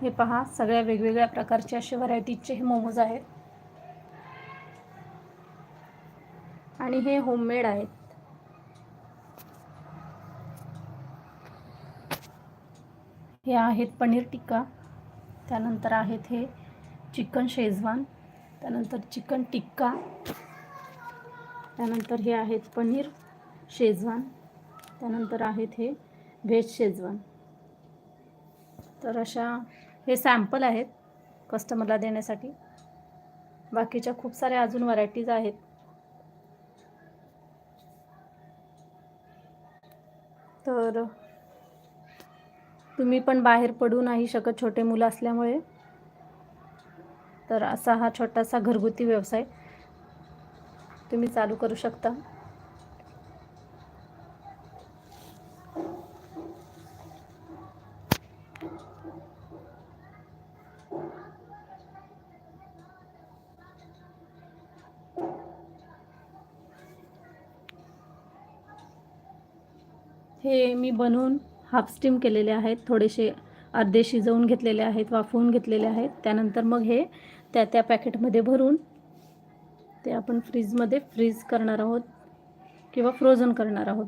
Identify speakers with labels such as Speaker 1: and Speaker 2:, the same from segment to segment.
Speaker 1: हे पहा सगळ्या वेगवेगळ्या प्रकारचे असे व्हरायटीजचे हे मोमोज आहेत. आणि हे होममेड आहेत. हे आहेत पनीर टिक्का त्यानंतर आहेत हे चिकन शेजवान त्यानंतर चिकन टिक्का त्यानंतर हे आहेत पनीर शेजवान त्यानंतर आहेत हे व्हेज शेजवान. तर अशा हे सॅम्पल आहेत कस्टमरला देण्यासाठी. बाकीच्या खूप साऱ्या अजून व्हरायटीज आहेत. तर तुम्ही पण बाहेर पडू नाही शकत छोटे मुलं असल्यामुळे. तर असा हा छोटासा घरगुती व्यवसाय तुम्ही चालू करू शकता. हे मी बनवून हाफ स्टीम केलेले आहेत थोडेसे अर्धे शिजवून घेतलेले आहेत वाफवून घेतलेले आहेत. त्यानंतर मग हे त्या त्या पॅकेटमध्ये भरून ते आपण फ्रीजमध्ये फ्रीज करणार आहोत किंवा फ्रोझन करणार आहोत.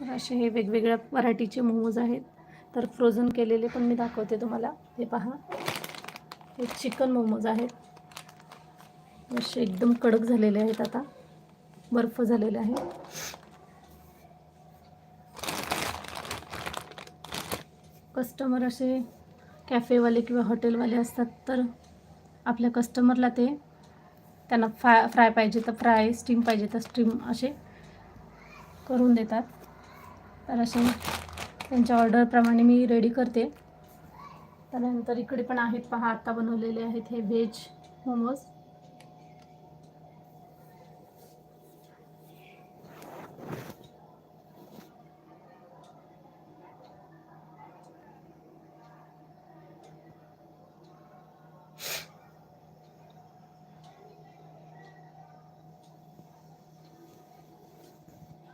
Speaker 1: तर असे हे वेगवेगळ्या व्हरायटीचे मोमोज आहेत. तर फ्रोझन केलेले पण मी दाखवते तुम्हाला. हे पहा. हे चिकन मोमोज आहेत. असे एकदम कडक झालेले आहेत आता. बर्फ झालेले आहे. कस्टमर असे कॅफेवाले किंवा हॉटेलवाले असतात तर आपल्या कस्टमरला ते त्यांना फ्राय फ्राय पाहिजे तर फ्राय स्टीम पाहिजे तर स्टीम असे करून देतात. तर असे त्यांच्या ऑर्डरप्रमाणे मी रेडी करते. त्यानंतर इकडे पण आहेत पहा आत्ता बनवलेले आहेत हे व्हेज मोमोज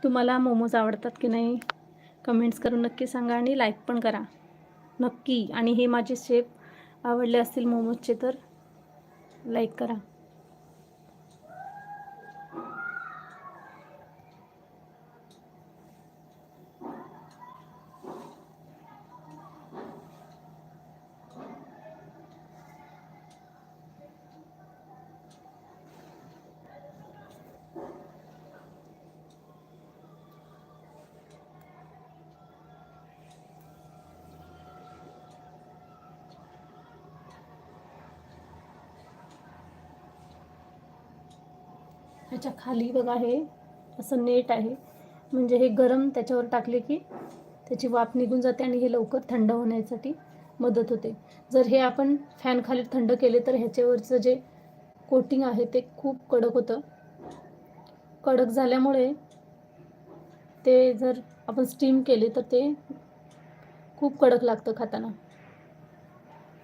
Speaker 1: तुम्हाला मोमोज आवडतात की नाही कमेंट्स करून नक्की सांगा आणि लाईक पण करा. नक्की. आणि हे माझे शेप आवडले असतील मोमोजचे तर लाईक करा. ह्याच्या खाली बघा हे असं नेट आहे. म्हणजे हे गरम त्याच्यावर टाकले की त्याची वाफ निघून जाते आणि हे लवकर थंड होण्यासाठी मदत होते. जर हे आपण फॅन खाली थंड केले तर ह्याच्यावरचं जे कोटिंग आहे ते खूप कडक होतं. कडक झाल्यामुळे ते जर आपण स्टीम केले तर ते खूप कडक लागतं खाताना.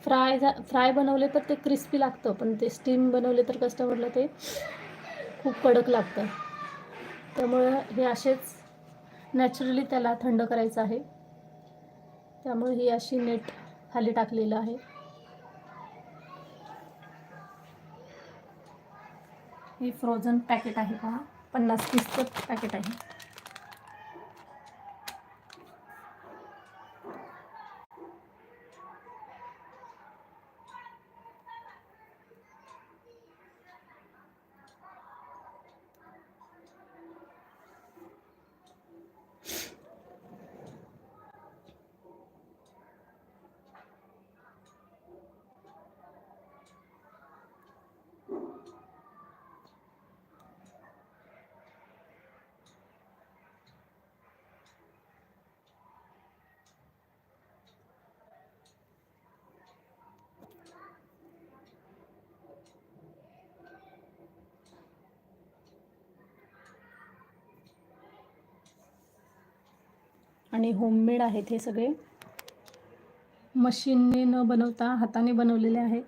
Speaker 1: फ्राय झा फ्राय बनवले तर ते क्रिस्पी लागतं पण ते स्टीम बनवले तर कस्टमरला ते खूप कडक लागतं. त्यामुळं हे असेच नॅचरली त्याला थंड करायचं आहे. त्यामुळे ही अशी नेट खाली टाकलेलं आहे. हे फ्रोझन पॅकेट आहे पहा. पन्नास पीसचं पॅकेट आहे. आणि होममेड आहेत हे सगळे. मशीनने न बनवता हाताने बनवलेले आहेत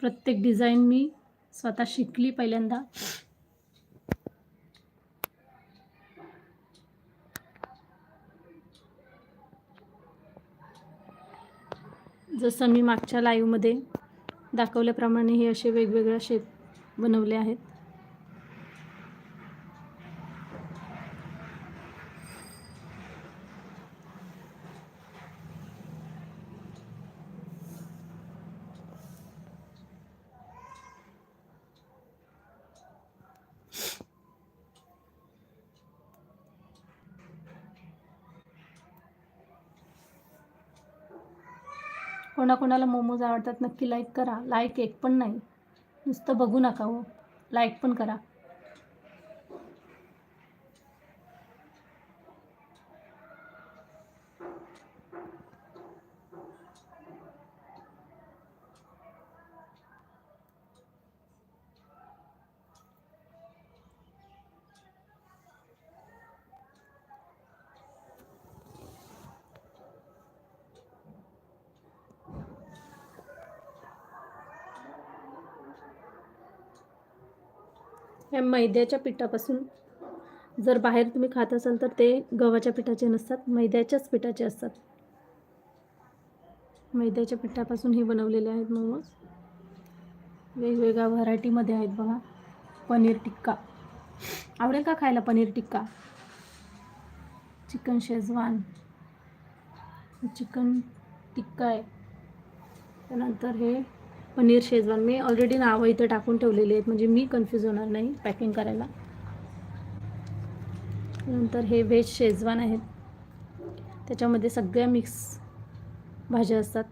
Speaker 1: प्रत्येक डिझाईन मी स्वतः शिकली पहिल्यांदा. जसं मी मागच्या लाईव्हमध्ये दाखवल्याप्रमाणे हे असे वेगवेगळ्या शेप बनवले आहेत. कोणाकोणाला मोमोज आवडतात नक्की लाईक करा. लाईक एक पण नाही. नुसतं बघू नका हो. लाईक पण करा. या मैद्याच्या पिठापासून जर बाहेर तुम्ही खात असाल तर ते गव्हाच्या पिठाचे नसतात मैद्याच्याच पिठाचे असतात. मैद्याच्या पिठापासून हे बनवलेले आहेत मोमोज. वेगवेगळ्या व्हरायटीमध्ये आहेत बघा पनीर टिक्का. आवडेल का खायला paneer tikka? Chicken Schezwan. Chicken tikka आहे. त्यानंतर हे पनीर शेजवान. मी ऑलरेडी नावं इथं टाकून ठेवलेली आहेत. म्हणजे मी कन्फ्यूज होणार नाही पॅकिंग करायला. नंतर हे व्हेज शेजवान आहेत. त्याच्यामध्ये सगळ्या मिक्स भाज्या असतात.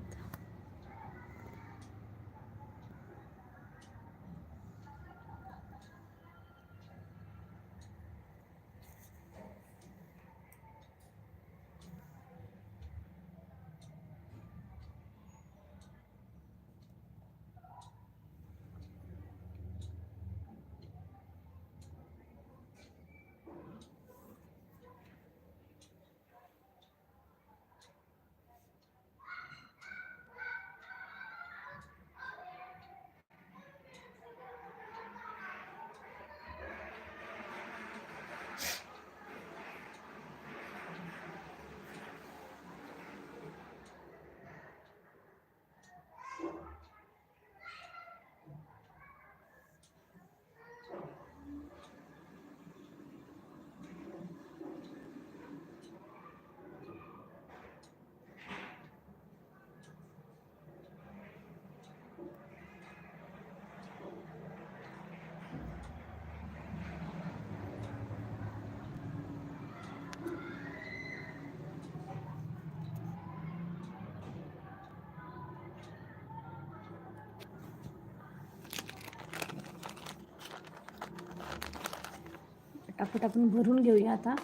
Speaker 1: पटापट आपण भरून घेऊया आता.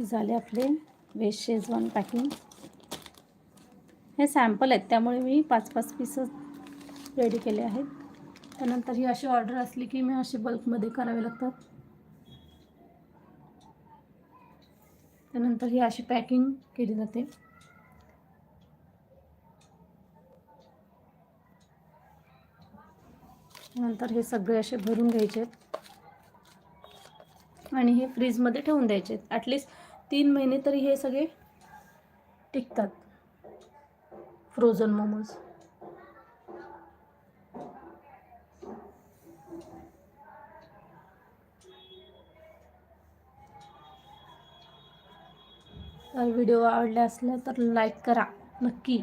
Speaker 1: हे झाले आपले वेज शेजवान पॅकिंग हे सॅम्पल आहेत त्यामुळे मी पाच पाच पीसच रेडी केले आहेत. त्यानंतर ही अशी ऑर्डर असली की मी असे बल्कमध्ये करावे लागतात. त्यानंतर ही अशी पॅकिंग केली जाते. नंतर हे सगळे असे भरून घ्यायचे. आहेत आणि हे फ्रीजमध्ये ठेवून द्यायचे. आहेत ॲटलिस्ट तीन महीने तरी हे सगळे टिकतात. फ्रोझन मोमोज वीडियो व्हिडिओ आवडला तर करा. नक्की.